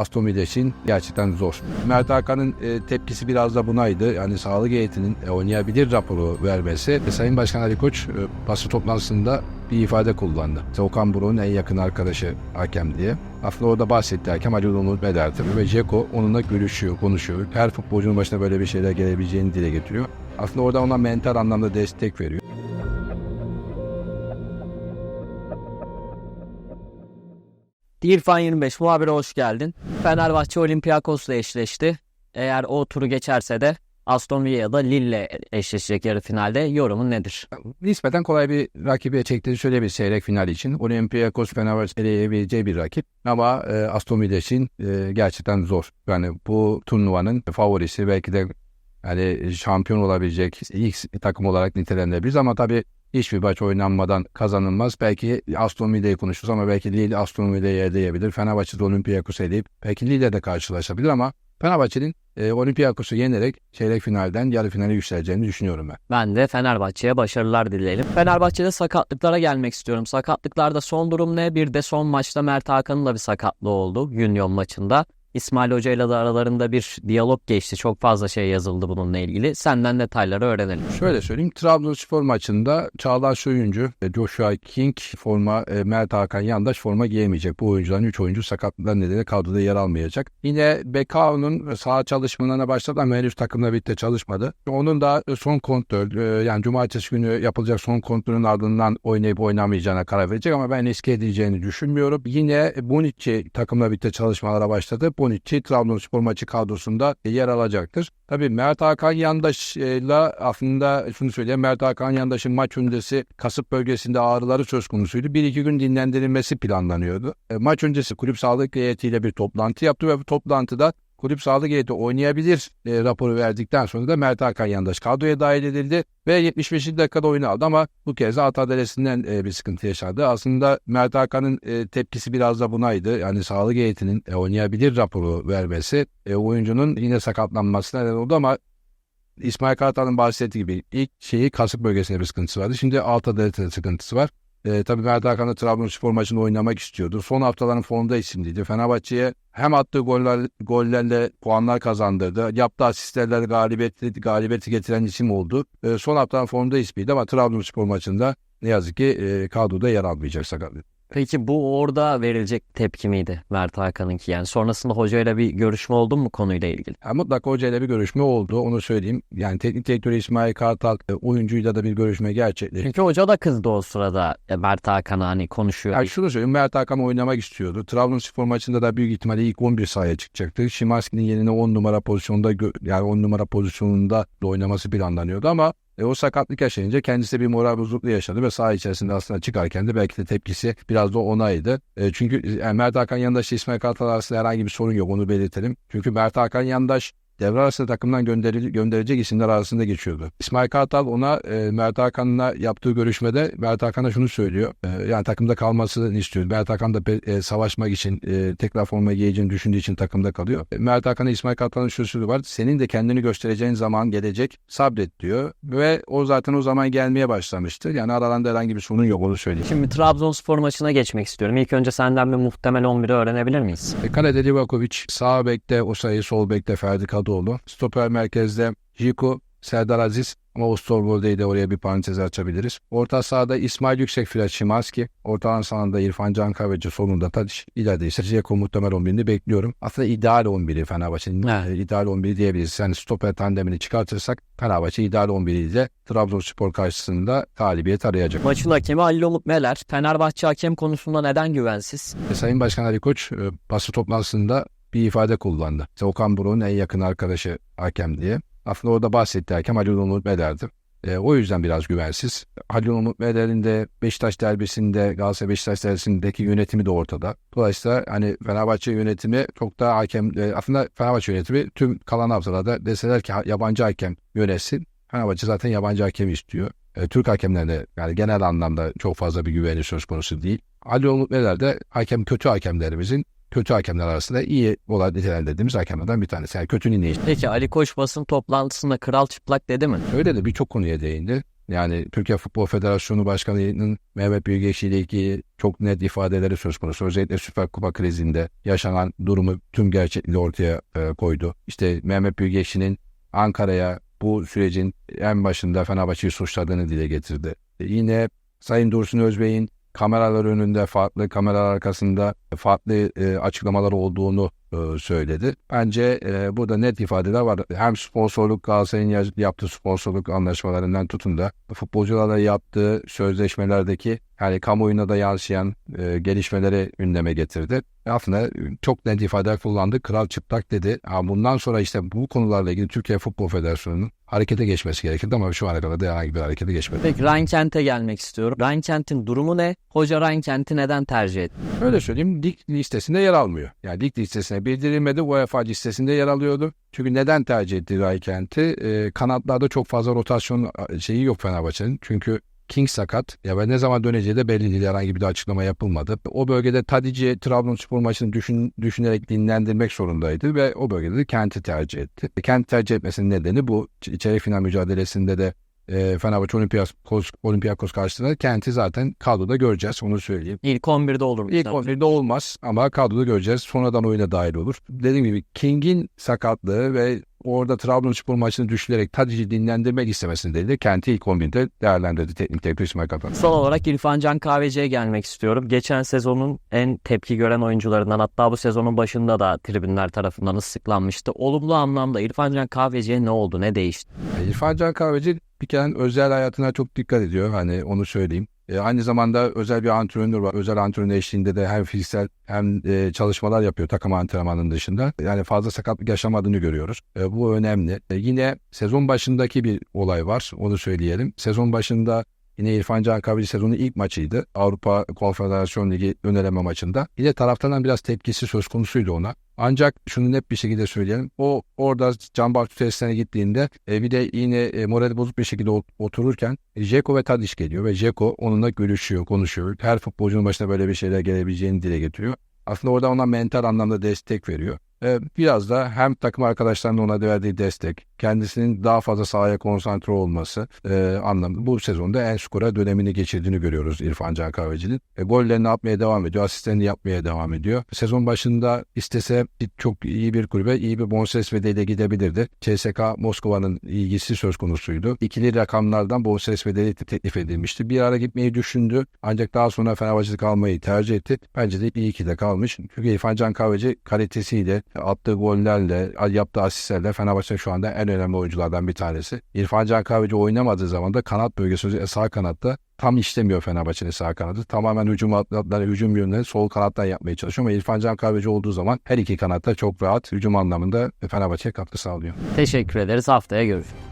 Aston Villa için gerçekten zor. Mert Hakan'ın e, tepkisi biraz da bunaydı. Yani sağlık heyetinin e, oynayabilir raporu vermesi. E, Sayın Başkan Ali Koç e, basın toplantısında bir ifade kullandı. İşte Okan Buruk'un en yakın arkadaşı hakem diye. Aslında orada bahsetti hakem Ali Umut Beder'dir ve Ceko onunla görüşüyor, konuşuyor. Her futbolcunun başına böyle bir şeyler gelebileceğini dile getiriyor. Aslında orada ona mental anlamda destek veriyor. İrfan 25 muhabire hoş geldin. Fenerbahçe Olympiakos'la eşleşti. Eğer o turu geçerse de Aston Villa'da Lille'le eşleşecek yarı finalde. Yorumun nedir? Nispeten kolay bir rakibe çektiğini söyleyebiliriz çeyrek final için. Olympiakos Fenerbahçe eleyebileceği bir rakip. Ama e, Aston Villa için e, gerçekten zor. Yani bu turnuvanın favorisi belki de yani şampiyon olabilecek ilk takım olarak nitelendirilebiliriz ama tabii hiçbir maç oynanmadan kazanılmaz. Belki Aston Villa'yı konuşuruz ama belki Lille Aston Villa'yı eleyebilir. Fenerbahçe de Olympiakos'u eleyip belki Lille de karşılaşabilir ama Fenerbahçe'nin e, Olympiakos'u yenerek çeyrek finalden yarı finale yükseleceğini düşünüyorum ben. Ben de Fenerbahçe'ye başarılar dileyelim. Fenerbahçe'de sakatlıklara gelmek istiyorum. Sakatlıklarda son durum ne? Bir de son maçta Mert Hakan'ın da bir sakatlığı oldu Union maçında. İsmail Hoca ile de aralarında bir diyalog geçti. Çok fazla şey yazıldı bununla ilgili. Senden detayları öğrenelim. Şöyle söyleyeyim. Trabzonspor maçında Çağlar Söyüncü, e, Joshua King forma, e, Mert Hakan Yandaş forma giyemeyecek. Bu oyuncuların 3 oyuncu sakatlıklar nedeniyle kadroda yer almayacak. Yine Bekao'nun saha çalışmalarına başladı ama henüz takımla birlikte çalışmadı. Onun da son kontrol, e, yani cumartesi günü yapılacak son kontrolün ardından oynayıp oynamayacağına karar verecek ama ben eski edeceğini düşünmüyorum. Yine Bonucci takımla birlikte çalışmalara başladı. Bonucci Trabzonspor maçı kadrosunda yer alacaktır. Tabii Mert Hakan Yandaş'la aslında şunu söyleyeyim. Mert Hakan Yandaş'ın maç öncesi kasıp bölgesinde ağrıları söz konusuydu. Bir iki gün dinlendirilmesi planlanıyordu. E, maç öncesi kulüp sağlık heyetiyle bir toplantı yaptı ve bu toplantıda kulüp sağlık heyeti oynayabilir e, raporu verdikten sonra da Mert Hakan Yandaş kadroya dahil edildi ve 75. dakikada oyunu aldı ama bu kez de at adalesinden e, bir sıkıntı yaşadı. Aslında Mert Hakan'ın e, tepkisi biraz da bunaydı. Yani sağlık heyetinin e, oynayabilir raporu vermesi e, oyuncunun yine sakatlanmasına neden oldu ama İsmail Kartal'ın bahsettiği gibi ilk şeyi kasık bölgesinde bir sıkıntısı vardı. Şimdi alt adalete sıkıntısı var. E, tabii Mert Hakan da Trabzonspor maçında oynamak istiyordu. Son haftaların formda isimliydi. Fenerbahçe'ye hem attığı goller, gollerle puanlar kazandırdı. Yaptığı asistlerle galibiyeti, galibiyeti getiren isim oldu. E, son haftaların formda ismiydi ama Trabzonspor maçında ne yazık ki e, kadroda yer almayacak sakatlık. Peki bu orada verilecek tepki miydi Mert Hakan'ınki? Yani sonrasında hocayla bir görüşme oldu mu konuyla ilgili? Ha, mutlaka hocayla bir görüşme oldu onu söyleyeyim. Yani teknik direktörü İsmail Kartal e, oyuncuyla da bir görüşme gerçekleştirdi. Çünkü hoca da kızdı o sırada e, Mert Hakan'a hani konuşuyor. Yani şunu söyleyeyim Mert Hakan oynamak istiyordu. Trabzonspor maçında da büyük ihtimalle ilk 11 sahaya çıkacaktı. Şimanski'nin yerine 10 numara pozisyonda yani 10 numara pozisyonunda da oynaması planlanıyordu ama e, o sakatlık yaşayınca kendisi bir moral bozukluğu yaşadı ve saha içerisinde aslında çıkarken de belki de tepkisi biraz da onaydı. E, çünkü yani Mert Hakan Yandaş İsmail Kartal arasında herhangi bir sorun yok onu belirtelim. Çünkü Mert Hakan Yandaş devre arası takımdan gönderil- gönderecek isimler arasında geçiyordu. İsmail Kartal ona e, Mert Hakan'la yaptığı görüşmede Mert Hakan'a şunu söylüyor. E, yani takımda kalmasını istiyor. Mert Hakan da e, savaşmak için e, tekrar forma giyeceğini düşündüğü için takımda kalıyor. E, Mert Hakan'a İsmail Kartal'ın şu sözü var. Senin de kendini göstereceğin zaman gelecek. Sabret diyor. Ve o zaten o zaman gelmeye başlamıştı. Yani aralarında herhangi bir sorun yok onu söyleyeyim. Şimdi Trabzonspor maçına geçmek istiyorum. İlk önce senden bir muhtemel 11'i öğrenebilir miyiz? E, Kalede Livakovic, sağ bekte Osayi, sol bekte Ferdi Kadıoğlu. Stoper merkezde Jiku, Serdar Aziz ama Osterwolde'yi de oraya bir parantez açabiliriz. Orta sahada İsmail Yüksek Fırat Şimanski. Orta alan sahanında İrfan Can Kahveci solunda Tadiş. İleride ise Ceko muhtemel 11'ini bekliyorum. Aslında ideal 11'i Fenerbahçe'nin Evet. e, ideal 11'i diyebiliriz. Yani stoper tandemini çıkartırsak Fenerbahçe ideal 11'i ile Trabzonspor karşısında galibiyet arayacak. Maçın hakemi Halil Umut Meler. Fenerbahçe hakem konusunda neden güvensiz? E, Sayın Başkan Ali Koç e, basın toplantısında bir ifade kullandı. İşte Okan Buruk'un en yakın arkadaşı hakem diye. Aslında orada bahsettiği hakem Halil Umut Meler'di. E, o yüzden biraz güvensiz. Halil Umut Meler'in de Beşiktaş derbisinde, Galatasaray Beşiktaş derbisindeki yönetimi de ortada. Dolayısıyla hani Fenerbahçe yönetimi çok daha hakem, e, aslında Fenerbahçe yönetimi tüm kalan haftalarda deseler ki yabancı hakem yönetsin. Fenerbahçe zaten yabancı hakem istiyor. E, Türk hakemlerine yani genel anlamda çok fazla bir güveni söz konusu değil. Ali Umut Meler de hakem kötü hakemlerimizin kötü hakemler arasında iyi olarak nitelendirdiğimiz hakemlerden bir tanesi. Yani kötü niye Peki Ali Koç basın toplantısında kral çıplak dedi mi? Öyle de birçok konuya değindi. Yani Türkiye Futbol Federasyonu Başkanı'nın Mehmet Büyükekşi ile ilgili çok net ifadeleri söz konusu. Özellikle Süper Kupa krizinde yaşanan durumu tüm gerçekliği ortaya e, koydu. İşte Mehmet Büyükekşi'nin Ankara'ya bu sürecin en başında Fenerbahçe'yi suçladığını dile getirdi. E, yine Sayın Dursun Özbey'in kameralar önünde farklı kameralar arkasında farklı e, açıklamalar olduğunu e, söyledi. Bence e, burada net ifadeler var. Hem sponsorluk Galatasaray'ın ya- yaptığı sponsorluk anlaşmalarından tutun da futbolcularla yaptığı sözleşmelerdeki yani kamuoyuna da yansıyan e, gelişmeleri gündeme getirdi. Aslında çok net ifadeler kullandı. Kral çıplak dedi. Ha, bundan sonra işte bu konularla ilgili Türkiye Futbol Federasyonu'nun harekete geçmesi gerekirdi ama şu ana kadar da herhangi bir harekete geçmedi. Peki Ryan Kent'e gelmek istiyorum. Ryan Kent'in durumu ne? Hoca Ryan Kent'i neden tercih etti? Öyle söyleyeyim lig listesinde yer almıyor. Yani lig listesine bildirilmedi. UEFA listesinde yer alıyordu. Çünkü neden tercih etti Raykent'i? Ee, kanatlarda çok fazla rotasyon şeyi yok Fenerbahçe'nin. Çünkü King sakat. Ya ve ne zaman döneceği de belli değil. Herhangi bir de açıklama yapılmadı. O bölgede Tadici Trabzonspor maçını düşün, düşünerek dinlendirmek zorundaydı ve o bölgede de Kent'i tercih etti. Kent tercih etmesinin nedeni bu. Çeyrek final mücadelesinde de e, Fenerbahçe Olympiakos, Olympiakos karşısında Kent'i zaten kadroda göreceğiz. Onu söyleyeyim. İlk 11'de olur mu? İlk Tabii. 11'de olmaz ama kadroda göreceğiz. Sonradan oyuna dahil olur. Dediğim gibi King'in sakatlığı ve orada Trabzonspor maçını düşürerek Tadic'i dinlendirmek istemesi nedeniyle Kent'i ilk 11'de değerlendirdi teknik direktör İsmail Kartal. Son olarak İrfan Can Kahveci'ye gelmek istiyorum. Geçen sezonun en tepki gören oyuncularından hatta bu sezonun başında da tribünler tarafından ıslıklanmıştı. Olumlu anlamda İrfan Can Kahveci'ye ne oldu, ne değişti? İrfan Can Kahveci bir kere özel hayatına çok dikkat ediyor. Hani onu söyleyeyim. E, aynı zamanda özel bir antrenör var. Özel antrenör eşliğinde de hem fiziksel hem e, çalışmalar yapıyor takım antrenmanının dışında. Yani fazla sakatlık yaşamadığını görüyoruz. E, bu önemli. E, yine sezon başındaki bir olay var. Onu söyleyelim. Sezon başında Yine İrfan Can Kahveci sezonun ilk maçıydı. Avrupa Konfederasyon Ligi öneleme maçında. Yine taraftardan biraz tepkisi söz konusuydu ona. Ancak şunu net bir şekilde söyleyelim. O orada Can Bartu tesisine gittiğinde e, bir de yine e, morali bozuk bir şekilde ot- otururken e, Jeko ve Tadiş geliyor ve Jeko onunla görüşüyor, konuşuyor. Her futbolcunun başına böyle bir şeyler gelebileceğini dile getiriyor. Aslında orada ona mental anlamda destek veriyor. E, biraz da hem takım arkadaşlarının ona verdiği destek, kendisinin daha fazla sahaya konsantre olması e, anlamında bu sezonda en skora dönemini geçirdiğini görüyoruz İrfan Can Kahveci'nin. E, gollerini atmaya devam ediyor, asistlerini yapmaya devam ediyor. Sezon başında istese çok iyi bir kulübe, iyi bir bonservis bedeliyle gidebilirdi. CSK Moskova'nın ilgisi söz konusuydu. İkili rakamlardan bonservis bedeli te- teklif edilmişti. Bir ara gitmeyi düşündü ancak daha sonra Fenerbahçe'de kalmayı tercih etti. Bence de iyi ki de kalmış. Çünkü İrfan Can Kahveci kalitesiyle, attığı gollerle, yaptığı asistlerle Fenerbahçe şu anda en önemli oyunculardan bir tanesi. İrfan Can Kahveci oynamadığı zaman da kanat bölgesi sağ kanatta tam işlemiyor Fenerbahçe'nin sağ kanadı. Tamamen hücum atları, hücum yönleri sol kanattan yapmaya çalışıyor ama İrfan Can Kahveci olduğu zaman her iki kanatta çok rahat hücum anlamında Fenerbahçe'ye katkı sağlıyor. Teşekkür ederiz. Haftaya görüşürüz.